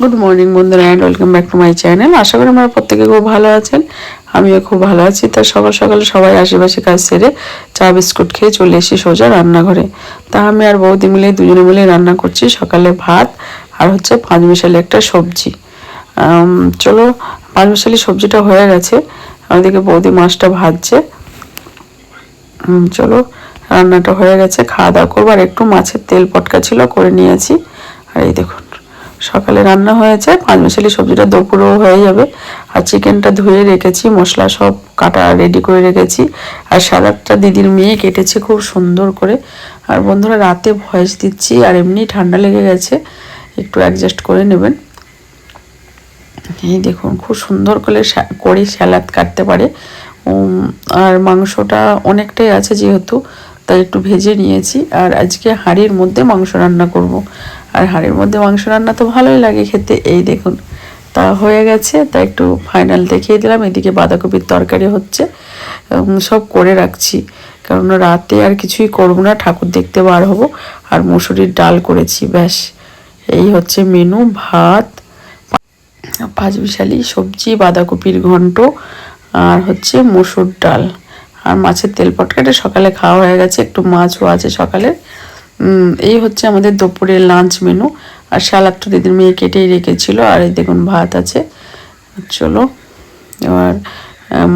Good morning বন্ধুরা and welcome back to my channel আশা করি আপনারা প্রত্যেকে খুব ভালো আছেন। আমিও খুব ভালো আছি। তা সকাল সকাল সবাই আশেপাশে কাজ সেরে চা, বিস্কুট খেয়ে চলে এসেছি সোজা রান্নাঘরে। তা আমি আর বৌদি মিলে দুজনে মিলে রান্না করছি সকালে ভাত আর হচ্ছে পাঁচ মিশালি একটা সবজি। চলো পাঁচ মিশালি সবজিটা হয়ে গেছে। ওদিকে বৌদি মাছটা ভাজছে। চলো রান্নাটা হয়ে গেছে। খাওয়া দাওয়া করব। আর একটু মাছের তেল পটকা ছিল, করে নিয়েছি আর এই দেখুন। সকালে রান্না হয়েছে পাঁচ মিশালি সবজিটা দুপুরেও হয়ে যাবে। আর চিকেনটা ধুয়ে রেখেছি, মশলা সব কাটা রেডি করে রেখেছি। আর সালাদটা দিদির মেয়ে কেটেছে খুব সুন্দর করে। আর বন্ধুরা, রাতে ভয়েস দিচ্ছি, আর এমনি ঠান্ডা লেগে গেছে, একটু অ্যাডজাস্ট করে নেবেন। এই দেখুন, খুব সুন্দর করে করে স্যালাদ কাটতে পারে। আর মাংসটা অনেকটাই আছে যেহেতু, তাই একটু ভেজে নিয়েছি। আর আজকে হাঁড়ির মধ্যে মাংস রান্না করব। আর হাঁড়ির মধ্যে মাংস রান্না তো ভালোই লাগে খেতে। এই দেখুন, তা হয়ে গেছে, তা একটু ফাইনাল দেখিয়ে দিলাম। এদিকে বাঁধাকপির তরকারি হচ্ছে সব করে রাখছি। কারণ রাতে আর কিছুই করব না, ঠাকুর দেখতে বার হব। আর মুসুরির ডাল করেছি, ব্যাস। এই হচ্ছে মেনু ভাত, পাঁচ বিশালি সবজি, বাঁধাকপির ঘন্ট, আর হচ্ছে মসুর ডাল। আর মাছের তেল পটকাটা সকালে খাওয়া হয়ে গেছে, একটু মাছও আছে সকালে। এই হচ্ছে আমাদের দুপুরের লাঞ্চ মেনু আর সালাদটা দিদির মেয়ে কেটেই রেখেছিল, আর এই দেখুন ভাত আছে। চলো, এবার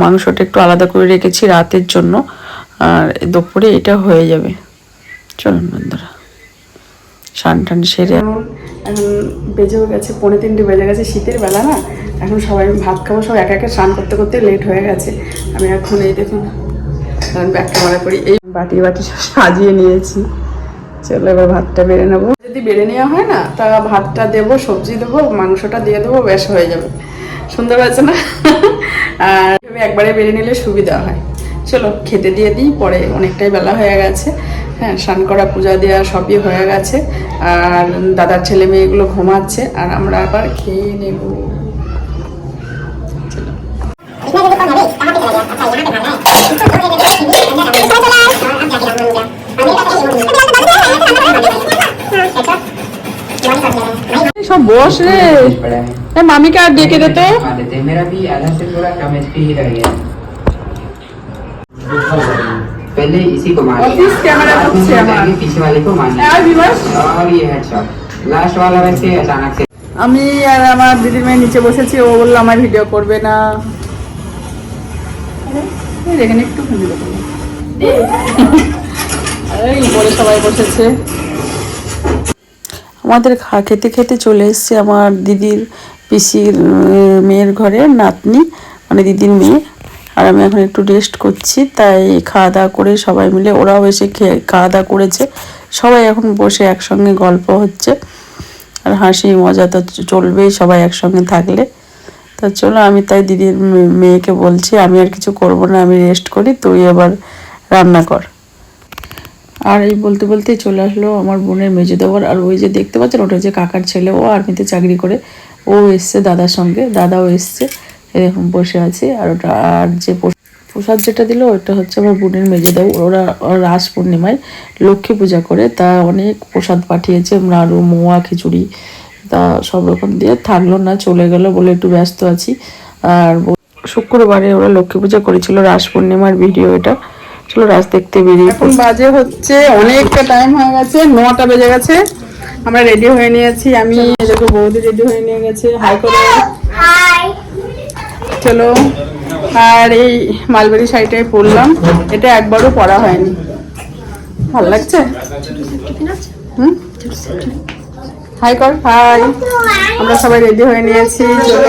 মাংসটা একটু আলাদা করে রেখেছি রাতের জন্য। আর দুপুরে এটা হয়ে যাবে। চলুন বন্ধুরা, স্নান টান সেরে এখন বেজেও গেছে, পৌনে তিনটে বেজে গেছে শীতের বেলা না। এখন সবাই ভাত খাব সব একা একা স্নান করতে করতে লেট হয়ে গেছে। আমি এখন এই দেখুন, এখন ব্যাগ করি। এই বাটি বাটি সাজিয়ে নিয়েছি। চলো এবার ভাতটা বেড়ে নেব। যদি বেড়ে নেওয়া হয় না তা ভাতটা দেবো সবজি দেবো মাংসটা দিয়ে দেবো বেশ হয়ে যাবে। সুন্দর আছে না? আর এভাবে একবারে বেড়ে নিলে সুবিধা হয়। চলো খেতে দিয়ে দিই পরে অনেকটাই বেলা হয়ে গেছে। হ্যাঁ স্নান করা পূজা দেওয়া সবই হয়ে গেছে। আর দাদার ছেলে মেয়েগুলো ঘুমাচ্ছে আর আমরা আবার খেয়ে নেব। সব বস রে पड़ा है এ, মামিকে আর ডেকে দে তো हाँ देते हैं। मेरा भी आधा से थोड़ा कम एच ही रह गया पहले इसी को मार ऑफिस कैमरा बाद में खुद से जाके हमारा। पीछे वाले को मारना আর বিবাস और ये हेडशॉट लास्ट वाला वैसे अचानक से আমি আর আমার দিদির মেয়ে নিচে বসেছি ও বললো আমার ভিডিও করবে না এই দেখেন একটু ভিডিও করবো এই উপরে সবাই বসেছে আমাদের খা, খেতে খেতে চলে এসছে আমার দিদির পিসির মেয়ের ঘরে নাতনি মানে দিদির মেয়ে। আর আমি এখন একটু রেস্ট করছি, তাই খাওয়া দাওয়া করে সবাই মিলে, ওরাও এসে খেয়ে খাওয়া দাওয়া করেছে। সবাই এখন বসে একসঙ্গে গল্প হচ্ছে। আর হাসি মজা তো চলবেই, সবাই একসঙ্গে থাকলে। তা চলো, আমি তাই দিদির মেয়েকে বলছি, আমি আর কিছু করব না, আমি রেস্ট করি, তুই এবার রান্না কর। আর এই বলতে বলতেই চলে আসলো আমার বোনের মেজে দেওয়ার। আর ওই যে দেখতে পাচ্ছেন, ওটা যে কাকার ছেলে, ও আর্মিতে চাকরি করে। ও এসছে দাদার সঙ্গে, দাদাও এসছে, এরকম বসে আছে। আর ওটা, আর যে প্রসাদ যেটা দিল, ওটা হচ্ছে আমার বোনের মেজে ওরা ওরা রাস পূর্ণিমায় লক্ষ্মী পূজা করে, তা অনেক প্রসাদ পাঠিয়েছে নাড়ু মোয়া, খিচুড়ি, তা সব রকম দিয়ে। থাকল না, চলে গেল বলে একটু ব্যস্ত আছি। আর শুক্রবারে ওরা লক্ষ্মী পূজা করেছিল রাস পূর্ণিমার ভিডিও এটা। চলো রাস দেখতে বেরিয়ে এখন বাজে হচ্ছে অনেকটা টাইম হয়ে গেছে নটা বেজে গেছে। আমরা রেডি হয়ে নিয়েছি আমি দেখো বৌদি রেডি হয়ে নিয়ে গেছে। হাই করে। চলো। আর এই মালবাড়ি শাড়িটাই পরলাম এটা একবারও পরা হয়নি। ভালো লাগছে? হুম? হাই কর হাই আমরা সবাই রেডি হয়ে নিয়েছি চলো।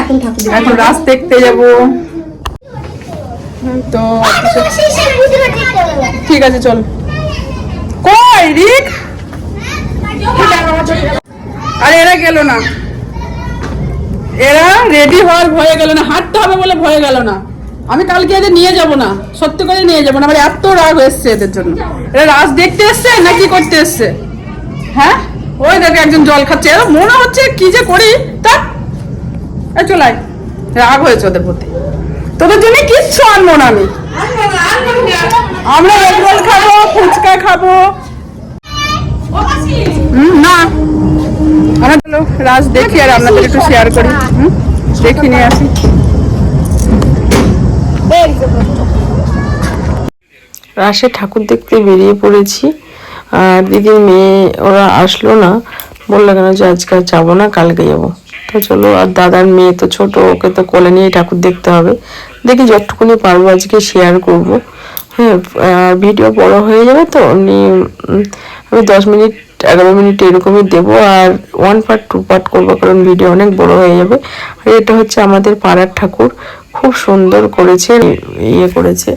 এখন ঠাকুর রাস দেখতে যাব। তো ঠিক আছে, চল। কই, রিক? আরে, এরা গেল না। এরা রেডি হওয়ার ভয়ে গেল না, হাঁটতে হবে বলে ভয়ে গেল না। আমি কালকে এদের নিয়ে যাব না, সত্যি করে নিয়ে যাব না, আমার এত রাগ এসছে এদের জন্য। এরা রাস দেখতে এসছে না কি করতে এসছে? হ্যাঁ? ওই দেখে, একজন জল খাচ্ছে। এরা মনে হচ্ছে কি যে করি, তা? এই চলে আয়। রাগ হয়েছে ওদের প্রতি। তোদের জন্য কিচ্ছু আনব না আমি। আমরা এগরোল খাব, ফুচকা খাব। না। আমরা চলো, রাজ দেখি আর আপনাদের একটু শেয়ার করি। দেখি, নিয়ে আসি। রাসে ঠাকুর দেখতে বেরিয়ে পড়েছি। আর দিদির মেয়ে, ওরা আসলো না। বলল কেন যে আজকে যাব না, কালকে যাব। তো চলো, আর দাদার মেয়ে তো ছোট, ওকে তো কোলে নিয়ে ঠাকুর দেখতে হবে। দেখি যতটুকুনি পারব আজকে শেয়ার করব। হ্যাঁ ভিডিও বড় হয়ে যাবে তো, আমি দশ মিনিট, এগারো মিনিট এরকমই দেবো, আর ওয়ান পার্ট টু পার্ট করব, কারণ ভিডিও অনেক বড় হয়ে যাবে। আর এটা হচ্ছে আমাদের পাড়ার ঠাকুর, খুব সুন্দর করেছে ইয়ে করেছে।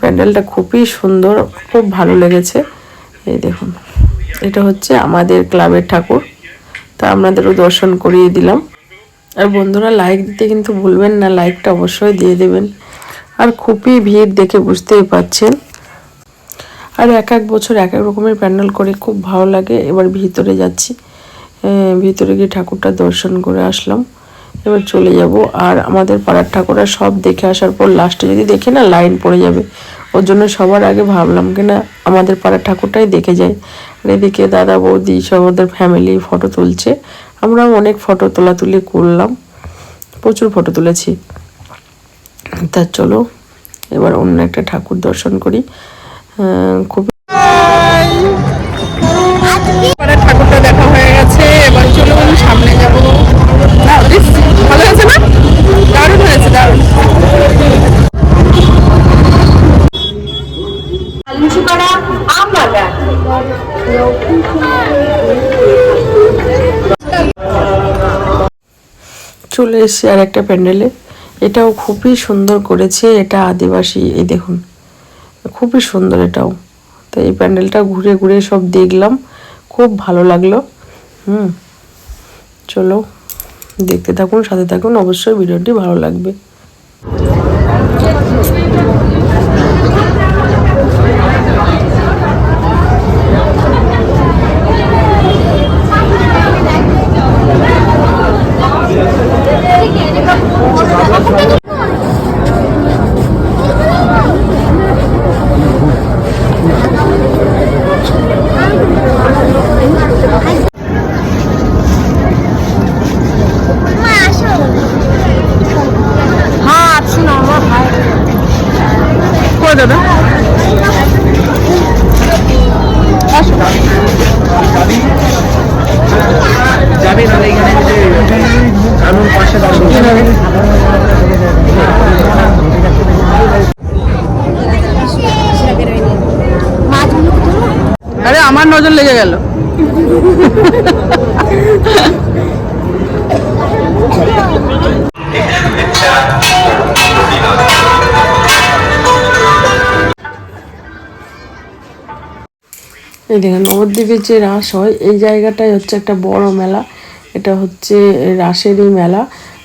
প্যান্ডেলটা খুবই সুন্দর, খুব ভালো লেগেছে। এই দেখুন, এটা হচ্ছে আমাদের ক্লাবের ঠাকুর। তা আপনাদেরও দর্শন করিয়ে দিলাম। আর বন্ধুরা লাইক দিতে কিন্তু ভুলবেন না লাইকটা অবশ্যই দিয়ে দেবেন। আর খুবই ভিড় দেখে বুঝতেই পাচ্ছেন। আর এক এক বছর এক এক রকমের প্যান্ডেল করে খুব ভালো লাগে। এবার ভিতরে যাচ্ছি। ভিতরে গিয়ে ঠাকুরটা দর্শন করে আসলাম। এবার চলে যাব। আর আমাদের পাড়ার ঠাকুররা সব দেখে আসার পর লাস্টে যদি দেখি না লাইন পড়ে যাবে। ওর জন্য সবার আগে ভাবলাম কি না আমাদের পাড়ার ঠাকুরটাই দেখে যাই আর এদিকে দাদা বৌদি সব ওদের ফ্যামিলি ফটো তুলছে। আমরাও অনেক ফটো তোলা তুলি করলাম। প্রচুর ফটো তুলেছি। তা চলো, এবার অন্য একটা ঠাকুর দর্শন করি। খুব চলে এসেছি আর একটা প্যান্ডেলে। এটাও খুবই সুন্দর করেছে এটা আদিবাসী, এই দেখুন। খুবই সুন্দর এটাও। তো এই প্যান্ডেলটা ঘুরে ঘুরে সব দেখলাম, খুব ভালো লাগল। হুম, চলো দেখতে থাকুন, সাথে থাকুন, অবশ্যই ভিডিওটি ভালো লাগবে। লেগে গেল। এই দেখেন, নবদ্বীপের যে রাস হয়, এই জায়গাটাই হচ্ছে একটা বড় মেলা। এটা হচ্ছে রাসেরই মেলা।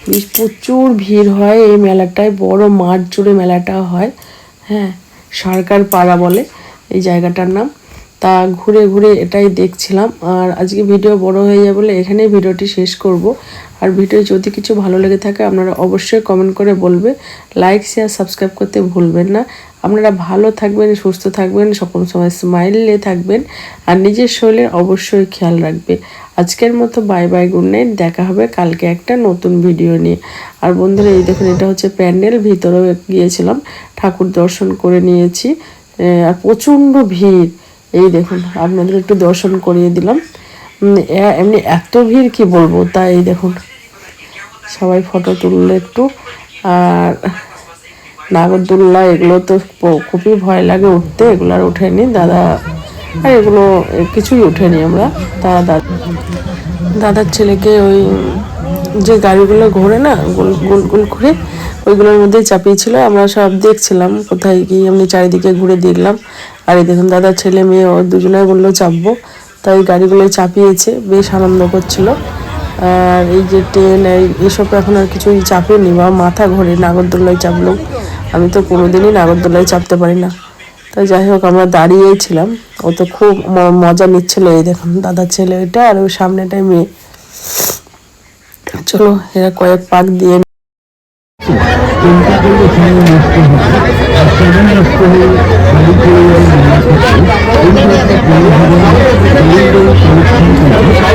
বেশ প্রচুর ভিড় হয় এই মেলাটায়, বড় মাঠ জুড়ে মেলাটা হয়। হ্যাঁ সরকার পাড়া বলে এই জায়গাটার নাম। তা ঘুরে ঘুরে এটাই দেখছিলাম। আর আজকে ভিডিও বড় হয়ে যাবে বলে এখানেই ভিডিওটি শেষ করব। আর ভিডিও যদি কিছু ভালো লেগে থাকে, আপনারা অবশ্যই কমেন্ট করে বলবে। লাইক শেয়ার সাবস্ক্রাইব করতে ভুলবেন না। আপনারা ভালো থাকবেন, সুস্থ থাকবেন, সকল সময় স্মাইলে থাকবেন। আর নিজের শরীরের অবশ্যই খেয়াল রাখবে। আজকের মতো বাই বাই গুড নাইট দেখা হবে কালকে একটা নতুন ভিডিও নিয়ে। আর বন্ধুরা, এই দেখুন, এটা হচ্ছে প্যান্ডেল, ভিতরেও গিয়েছিলাম। ঠাকুর দর্শন করে নিয়েছি। আর প্রচণ্ড ভিড়। এই দেখুন আপনাদের একটু দর্শন করিয়ে দিলাম। এমনি এত ভিড় কি বলব? তাই এই দেখুন, সবাই ফটো তুললো একটু। আর নাগরদোল্লা, এগুলো তো খুবই ভয় লাগে উঠতে, এগুলো আর ওঠেনি। দাদা, আর এগুলো কিছুই ওঠেনি আমরা। তা দাদা দাদার ছেলেকে ওই যে গাড়িগুলো ঘোরে না, গোল গোল গোল ঘুরে ওইগুলোর মধ্যেই চাপিয়েছিল। আমরা সব দেখছিলাম, কোথায় কি, এমনি চারিদিকে ঘুরে দেখলাম। আর এই দেখুন দাদার ছেলে মেয়ে ও দুজনে বলল চাপবো। তাই গাড়িগুলোই চাপিয়েছে, বেশ আনন্দ করছিল। আর এই যে ট্রেন এসব এখন আর কিছুই চাপেনি, বা মাথা ঘোরে নাগরদোল্লায় চাপলো। আমি তো কোনোদিনই নাগরদোল্লায় চাপতে পারি না। তো যাই হোক, আমরা দাঁড়িয়েই ছিলাম। ও তো খুব মজা নিচ্ছিল এই দেখুন, দাদার ছেলে এটা আর ওই সামনেটাই মেয়ে। চলো, এরা কয়েক পাক দিয়ে চিন্তা করলে সময় নষ্ট হবে আর সময় নষ্ট হয়ে বাড়ি যাবে মেলা থেকে এই কোনোভাবে বাড়ির সংরক্ষণ করে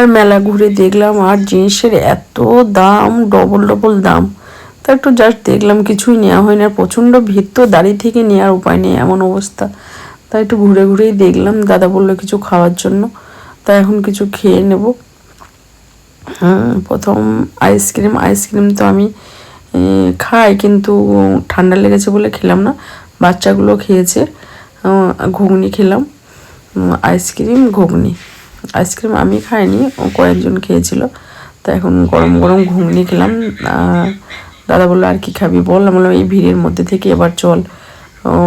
আর মেলা ঘুরে দেখলাম আর জিনিসের এত দাম ডবল ডবল দাম। তা একটু জাস্ট দেখলাম, কিছুই নেওয়া হয় না প্রচণ্ড ভিড় তো, দাঁড়িয়ে থেকে নেওয়ার উপায় নেই, এমন অবস্থা। তাই একটু ঘুরে ঘুরেই দেখলাম, দাদা বলল কিছু খাওয়ার জন্য। তাই এখন কিছু খেয়ে নেব। প্রথম আইসক্রিম আইসক্রিম তো আমি খাই কিন্তু ঠান্ডা লেগেছে বলে খেলাম না। বাচ্চাগুলো খেয়েছে ঘুগনি খেলাম। আইসক্রিম ঘুগনি। আইসক্রিম আমি খাইনি, ও কয়েকজন খেয়েছিল। তা এখন গরম গরম ঘুগনি খেলাম। দাদা বলল, আর কি খাবি বল? বললাম, এই ভিড়ের মধ্যে থেকে এবার চল।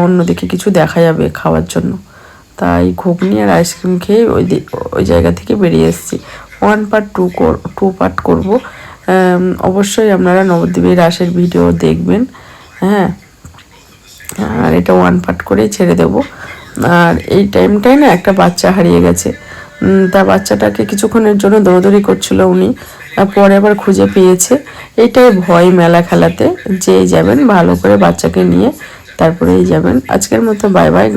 অন্যদিকে কিছু দেখা যাবে খাওয়ার জন্য। তাই ঘুগনি আর আইসক্রিম খেয়ে ওই ওই জায়গা থেকে বেরিয়ে এসেছি। ওয়ান পার্ট টু কর, টু পার্ট করব। অবশ্যই আপনারা নবদ্বীপের রাসের ভিডিও দেখবেন। হ্যাঁ। আর এটা ওয়ান পার্ট করেই ছেড়ে দেব। আর এই টাইমটায় না একটা বাচ্চা হারিয়ে গেছে। তা বাচ্চাটাকে কিছুক্ষণের জন্য দৌড়দৌড়ি করছিল উনি পরে আবার খুঁজে পেয়েছে। এটাই ভয় মেলা খেলাতে, যে যাবেন ভালো করে বাচ্চাকে নিয়ে, তারপরেই যাবেন। আজকের মতো বাই বাই